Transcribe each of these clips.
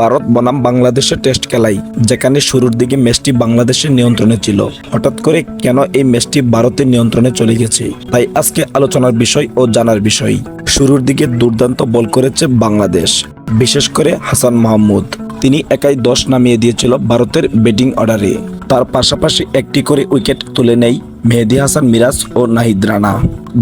ভারত বনাম বাংলাদেশের টেস্ট খেলাই, যেখানে শুরুর দিকে ম্যাচটি বাংলাদেশের নিয়ন্ত্রণে ছিল। হঠাৎ করে কেন এই ম্যাচটি ভারতের নিয়ন্ত্রণে চলে গেছে? তাই আজকে আলোচনার বিষয় ও জানার বিষয়। শুরুর দিকে দুর্দান্ত বল করেছে বাংলাদেশ, বিশেষ করে হাসান মাহমুদ। তিনি একাই দশ নামিয়ে দিয়েছিল ভারতের ব্যাটিং অর্ডারে। তার পাশাপাশি একটি করে উইকেট তুলে নেয় মেহেদি হাসান, মিরাজ ও নাহিদ রানা,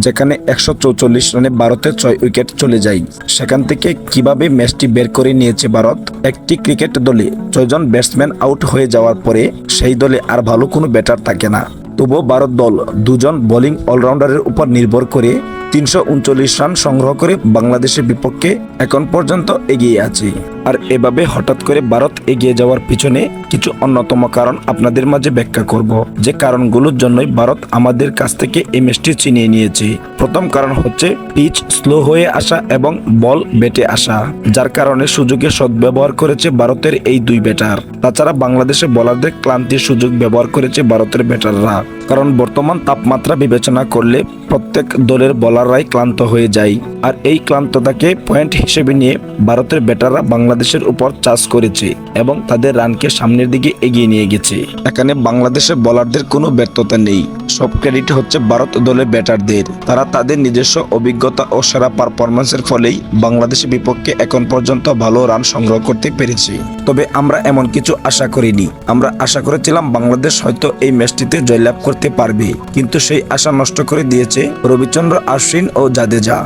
যেখানে একশো চৌচল্লিশ রানে ভারতের ছয় উইকেট চলে যায়। সেখান থেকে কীভাবে ম্যাচটি বের করে নিয়েছে ভারত? একটি ক্রিকেট দলে ছয়জন ব্যাটসম্যান আউট হয়ে যাওয়ার পরে সেই দলে আর ভালো কোনো ব্যাটার থাকে না। তবুও ভারত দল দুজন বোলিং অলরাউন্ডারের উপর নির্ভর করে তিনশো উনচল্লিশ রান সংগ্রহ করে বাংলাদেশের বিপক্ষে এখন পর্যন্ত এগিয়ে আছে। আর এভাবে হঠাৎ করে ভারত এগিয়ে যাওয়ার পিছনে কিছু অন্যতম কারণ আপনাদের মাঝে ব্যাখ্যা করব। যে কারণগুলোর জন্যই ভারত আমাদের কাছ থেকে এই ম্যাচটি চিনিয়ে নিয়েছে। প্রথম কারণ হচ্ছে পিচ স্লো হয়ে আসা এবং বল বেটে আসা, যার কারণে সুযোগের সদ্ব্যবহার করেছে ভারতের এই দুই ব্যাটার। তাছাড়া বাংলাদেশে বলারদের ক্লান্তির সুযোগ ব্যবহার করেছে ভারতের ব্যাটাররা। কারণ বর্তমান তাপমাত্রা বিবেচনা করলে প্রত্যেক দলের বলাররাই ক্লান্ত হয়ে যায়। আর এই ক্লান্ততাকে পয়েন্ট হিসেবে নিয়ে ভারতের ব্যাটাররা বাংলাদেশের উপর চাষ করেছে এবং তাদের রানকে সামনের দিকে এগিয়ে নিয়ে গেছে। এখানে বাংলাদেশের বলারদের কোনো ব্যর্থতা নেই। সব ক্রেডিট হচ্ছে ভারত দলের ব্যাটারদের। তারা তাদের নিজস্ব অভিজ্ঞতা ও সেরা পারফরমেন্সের ফলেই বাংলাদেশের বিপক্ষে এখন পর্যন্ত ভালো রান সংগ্রহ করতে পেরেছে। তবে আমরা এমন কিছু আশা করিনি। আমরা আশা করেছিলাম বাংলাদেশ হয়তো এই ম্যাচটিতে জয়লাভ করতে পারবে। কিন্তু সেই আশা নষ্ট করে দিয়েছে রবিচন্দ্র আশ্বিন ও জাদেজা